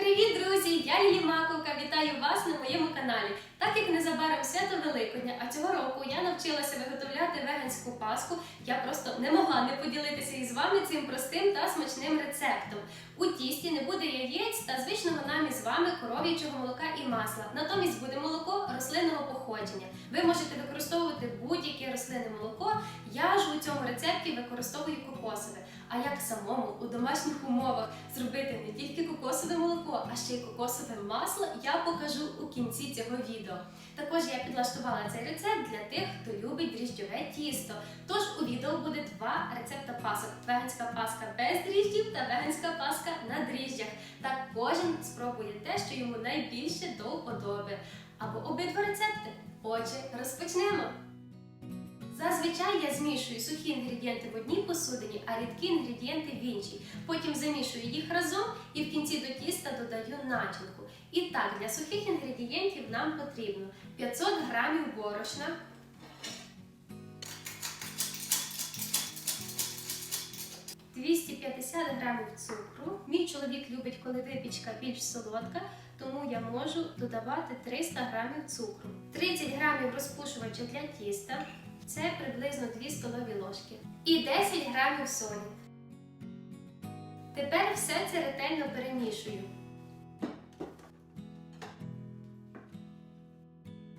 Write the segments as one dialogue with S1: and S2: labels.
S1: Привіт, друзі! Я Лілі Маковка. Вітаю вас на моєму каналі. Так як незабаром свято Великодня, а цього року я навчилася виготовляти веганську паску, я просто не могла не поділитися із вами цим простим та смачним рецептом. У тісті не буде яєць та звичного нам із вами коров'ячого молока і масла. Натомість буде молоко рослинного походження. Ви можете використовувати будь-яке рослинне молоко. Я ж у цьому рецепті використовую кокосове. А як самому у домашніх умовах зробити не тільки кокосове молоко, а ще й кокосове масло, я покажу у кінці цього відео. Також я підлаштувала цей рецепт для тих, хто любить дріжджове тісто. Тож у відео буде два рецепта пасок: веганська паска без дріжджів та веганська паска на дріжджах. Так кожен спробує те, що йому найбільше до вподоби. Або обидва рецепти. Отже, розпочнемо. Зазвичай я змішую сухі інгредієнти в одній посудині, а рідкі інгредієнти в іншій. Потім замішую їх разом і в кінці до тіста додаю начинку. І так, для сухих інгредієнтів нам потрібно 500 грамів борошна, 250 грамів цукру. Мій чоловік любить, коли випічка більш солодка, тому я можу додавати 300 грамів цукру, 30 грамів розпушувача для тіста. Це приблизно 2 столові ложки. І 10 грамів солі. Тепер все це ретельно перемішую.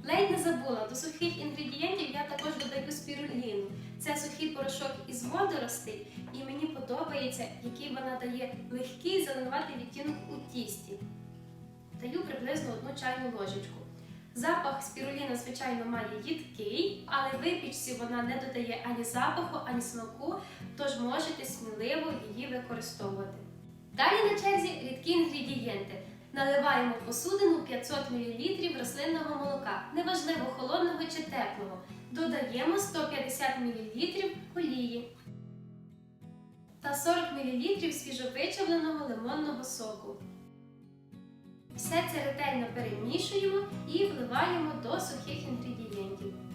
S1: Ледь не забула, до сухих інгредієнтів я також додаю спіруліну. Це сухий порошок із водоростей, і мені подобається, який вона дає легкий зеленуватий відтінок у тісті. Даю приблизно одну чайну ложечку. Запах спіруліна, звичайно, має їдкий, але випічці вона не додає ані запаху, ані смаку, тож можете сміливо її використовувати. Далі на черзі рідкі інгредієнти. Наливаємо посудину 500 мл рослинного молока, неважливо холодного чи теплого. Додаємо 150 мл олії та 40 мл свіжовичавленого лимонного соку. Все це ретельно перемішуємо і вливаємо до сухих інгредієнтів.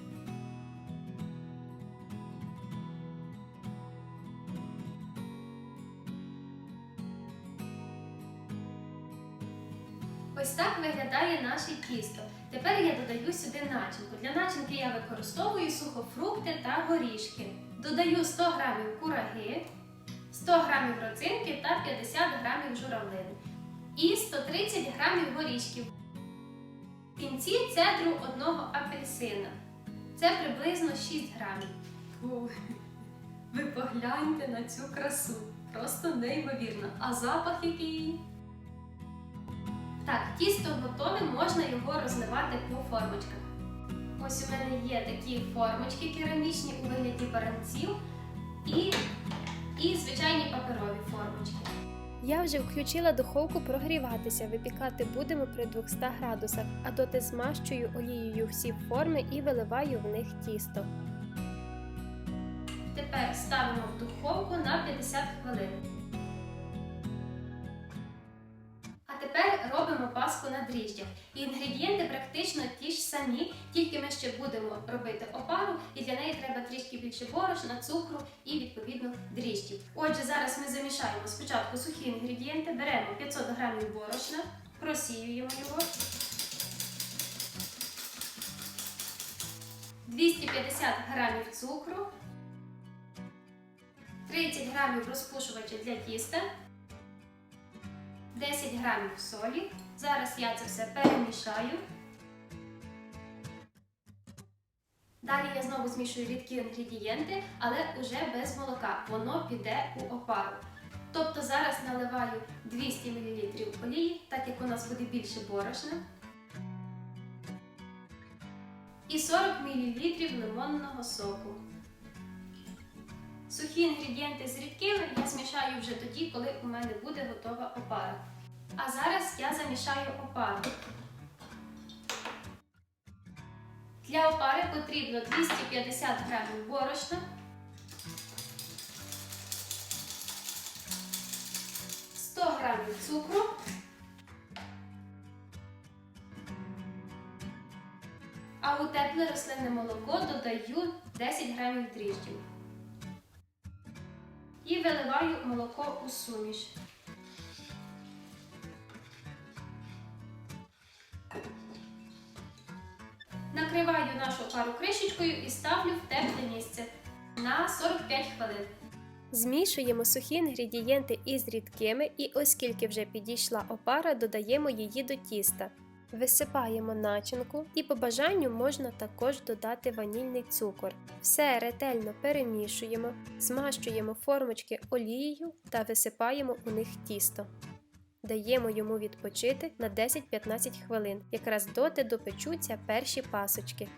S1: Так наше тісто. Тепер я додаю сюди начинку. Для начинки я використовую сухофрукти та горішки. Додаю 100 г кураги, 100 г родзинки та 50 г журавлини і 130 грамів горішків. В кінці цедру одного апельсина. Це приблизно 6 грамів. Фу. Ви погляньте на цю красу. Просто неймовірно. А запах який. Так, тісто готове, можна його розливати по формочках. Ось у мене є такі формочки керамічні у вигляді баранців і, і звичайні паперові формочки.
S2: Я вже включила духовку прогріватися. Випікати будемо при 200 градусах, а доти змащую олією всі форми і виливаю в них тісто.
S1: Тепер ставимо в духовку на 50 хвилин. Робимо паску на дріжджах. І інгредієнти практично ті ж самі, тільки ми ще будемо робити опару, і для неї треба трішки більше борошна, цукру і відповідно дріжджів. Отже, зараз ми замішаємо спочатку сухі інгредієнти, беремо 500 грамів борошна, просіюємо його. 250 грамів цукру, 30 грамів розпушувача для тіста, 10 грамів солі. Зараз я це все перемішаю. Далі я знову змішую рідкі інгредієнти, але уже без молока. Воно піде у опару. Тобто зараз наливаю 200 мл олії, так як у нас буде більше борошна. І 40 мл лимонного соку. Сухі інгредієнти з рідкими я змішаю вже тоді, коли у мене буде готова опара. А зараз я замішаю опару. Для опари потрібно 250 грамів борошна, 100 грамів цукру, а у тепле рослинне молоко додаю 10 грамів дріжджів. І виливаю молоко у суміш. Нашу пару кришечкою і ставлю в тепле місце на 45 хвилин.
S2: Змішуємо сухі інгредієнти із рідкими, і оскільки вже підійшла опара, додаємо її до тіста. Висипаємо начинку і по бажанню можна також додати ванільний цукор. Все ретельно перемішуємо, змащуємо формочки олією та висипаємо у них тісто. Даємо йому відпочити на 10-15 хвилин, якраз доти допечуться перші пасочки.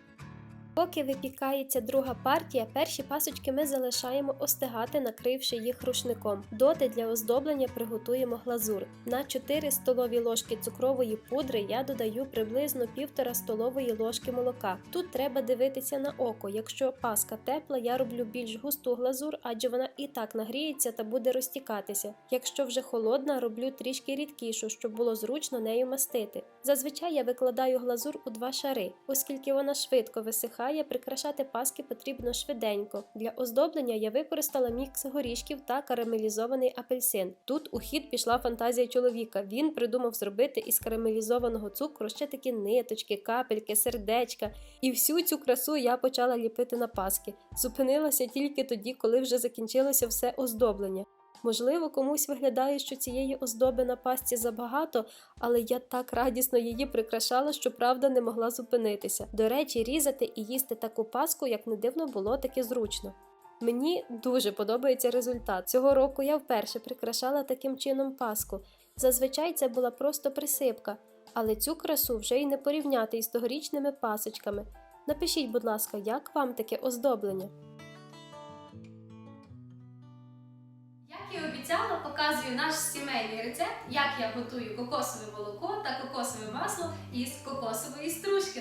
S2: Поки випікається друга партія, перші пасочки ми залишаємо остигати, накривши їх рушником. Доти для оздоблення приготуємо глазур. На 4 столові ложки цукрової пудри я додаю приблизно 1,5 столової ложки молока. Тут треба дивитися на око. Якщо паска тепла, я роблю більш густу глазур, адже вона і так нагріється та буде розтікатися. Якщо вже холодна, роблю трішки рідкішу, щоб було зручно нею мастити. Зазвичай я викладаю глазур у два шари, оскільки вона швидко висихає, прикрашати паски потрібно швиденько. Для оздоблення я використала мікс горішків та карамелізований апельсин. Тут у хід пішла фантазія чоловіка. Він придумав зробити із карамелізованого цукру ще такі ниточки, капельки, сердечка. І всю цю красу я почала ліпити на паски. Зупинилася тільки тоді, коли вже закінчилося все оздоблення. Можливо, комусь виглядає, що цієї оздоби на пасті забагато, але я так радісно її прикрашала, що правда не могла зупинитися. До речі, різати і їсти таку паску, як не дивно, було таки зручно. Мені дуже подобається результат. Цього року я вперше прикрашала таким чином паску. Зазвичай це була просто присипка, але цю красу вже й не порівняти із тогорічними пасочками. Напишіть, будь ласка, як вам таке оздоблення?
S1: Показую наш сімейний рецепт, як я готую кокосове молоко та кокосове масло із кокосової стружки.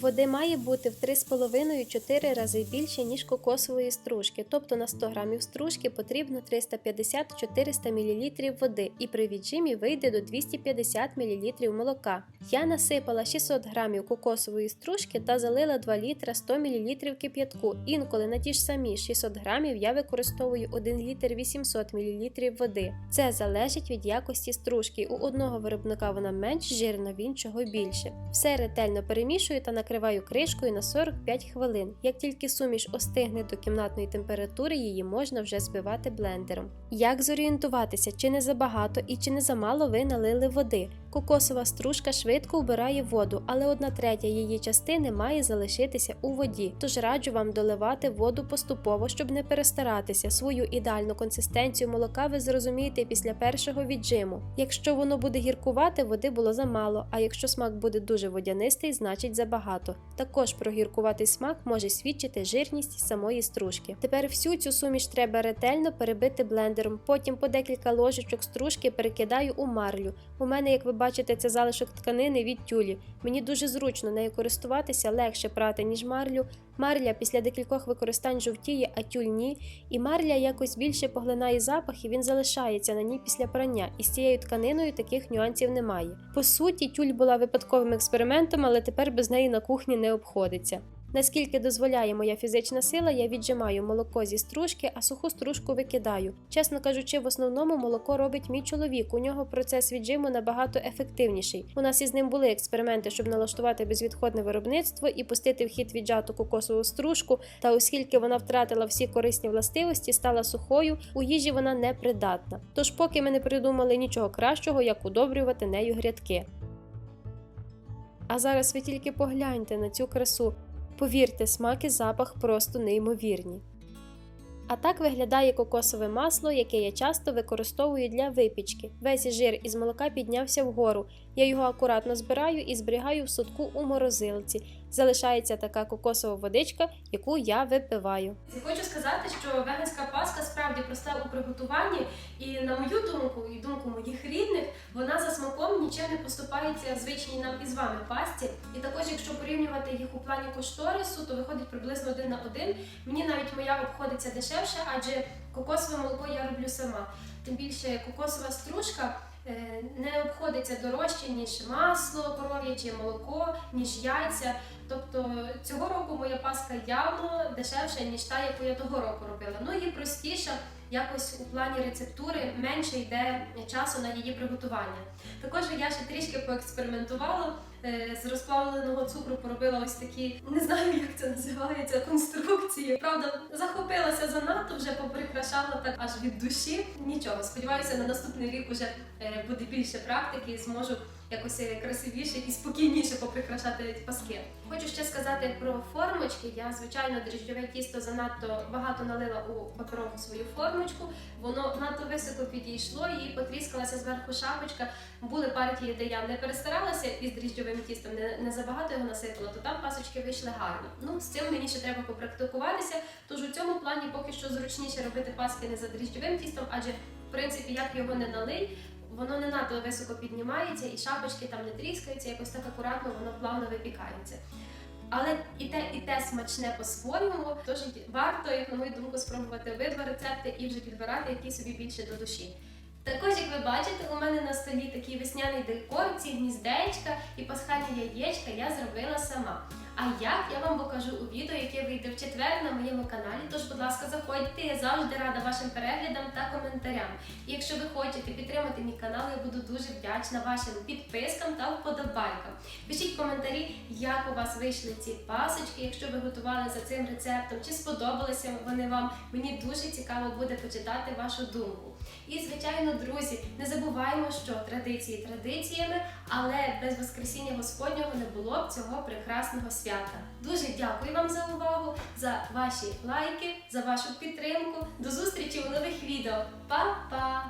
S2: Води має бути в 3,5-4 рази більше, ніж кокосової стружки, тобто на 100 грамів стружки потрібно 350-400 мл води, і при віджимі вийде до 250 мл молока. Я насипала 600 грамів кокосової стружки та залила 2 літра 100 мл кип'ятку. Інколи на ті ж самі 600 грамів я використовую 1 літр 800 мл води. Це залежить від якості стружки. У одного виробника вона менш жирна, в іншого більше. Все ретельно перемішую та накриваю кришкою на 45 хвилин. Як тільки суміш остигне до кімнатної температури, її можна вже збивати блендером. Як зорієнтуватися, чи не забагато і чи не замало ви налили води? Кокосова стружка швидко вбирає воду, але одна третя її частини має залишитися у воді. Тож раджу вам доливати воду поступово, щоб не перестаратися. Свою ідеальну консистенцію молока ви зрозумієте після першого віджиму. Якщо воно буде гіркувати, води було замало, а якщо смак буде дуже водянистий, значить забагато. Також про гіркуватий смак може свідчити жирність самої стружки. Тепер всю цю суміш треба ретельно перебити блендером. Потім по декілька ложечок стружки перекидаю у марлю. У мене, як ви бачите, це залишок тканини від тюлі. Мені дуже зручно нею користуватися, легше прати, ніж марлю. Марля після декількох використань жовтіє, а тюль ні. І марля якось більше поглинає запах, і він залишається на ній після прання. І з цією тканиною таких нюансів немає. По суті, тюль була випадковим експериментом, але тепер без неї на кухні не обходиться. Наскільки дозволяє моя фізична сила, я віджимаю молоко зі стружки, а суху стружку викидаю. Чесно кажучи, в основному молоко робить мій чоловік. У нього процес віджиму набагато ефективніший. У нас із ним були експерименти, щоб налаштувати безвідходне виробництво і пустити в хід віджату кокосову стружку. Та оскільки вона втратила всі корисні властивості, стала сухою, у їжі вона непридатна. Тож, поки ми не придумали нічого кращого, як удобрювати нею грядки. А зараз ви тільки погляньте на цю красу. Повірте, смак і запах просто неймовірні. А так виглядає кокосове масло, яке я часто використовую для випічки. Весь жир із молока піднявся вгору. Я його акуратно збираю і зберігаю в сутку у морозилці. Залишається така кокосова водичка, яку я випиваю.
S1: Хочу сказати, що веганська паска справді проста у приготуванні, і на мою думку, і думку моїх рідних, вона за смаком нічим не поступається звичній нам із вами пасті. І також, якщо порівнювати їх у плані кошторису, то виходить приблизно один на один. Мені навіть моя обходиться дешевше, адже кокосове молоко я роблю сама. Тим більше кокосова стружка. Е, Не обходиться дорожче, ніж масло коров'яче, молоко, ніж яйця. Тобто цього року моя паска явно дешевша, ніж та, яку я того року робила. Ну і простіша, якось у плані рецептури менше йде часу на її приготування. Також я ще трішки поекспериментувала, з розплавленого цукру поробила ось такі, не знаю, як це називається, конструкції. Правда, захопилася занадто, вже поприкрашала так аж від душі. Нічого, сподіваюся, на наступний рік уже е, буде більше практики і зможу якось е, красивіше і спокійніше поприкрашати паски. Хочу ще сказати про формочки. Я, звичайно, дріжджове тісто занадто багато налила у паперову свою формочку. Воно надто високо підійшло і потріскалася зверху шапочка. Були партії, де я не перестаралася із дріжджовим тістом, не, не забагато його насипала, то там пасочки вийшли гарно. Ну, з цим мені ще треба попрактикуватися. Тож у цьому плані поки що зручніше робити паски не за дріжджовим тістом, адже в принципі як його не налий, воно не надто високо піднімається, і шапочки там не тріскаються, якось так акуратно воно плавно випікається. Але і те, і те смачне по-своєму, тож варто, як на мою думку, спробувати обидва рецепти і вже підбирати які собі більше до душі. Також, як ви бачите, у мене на столі такий весняний декор, ці гніздечка і пасхальні яєчка я зробила сама. А як я вам покажу у відео, яке вийде в четвер на моєму каналі. Тож, будь ласка, заходьте, я завжди рада вашим переглядам та коментарям. І якщо ви хочете підтримати мій канал, я буду дуже вдячна вашим підпискам та вподобайкам. Пишіть коментарі, як у вас вийшли ці пасочки, якщо ви готували за цим рецептом, чи сподобалися вони вам. Мені дуже цікаво буде почитати вашу думку. І, звичайно, друзі, не забуваємо, що традиції традиціями, але без Воскресіння Господнього не було б цього прекрасного свята. Дуже дякую вам за увагу, за ваші лайки, за вашу підтримку. До зустрічі у нових відео. Па-па!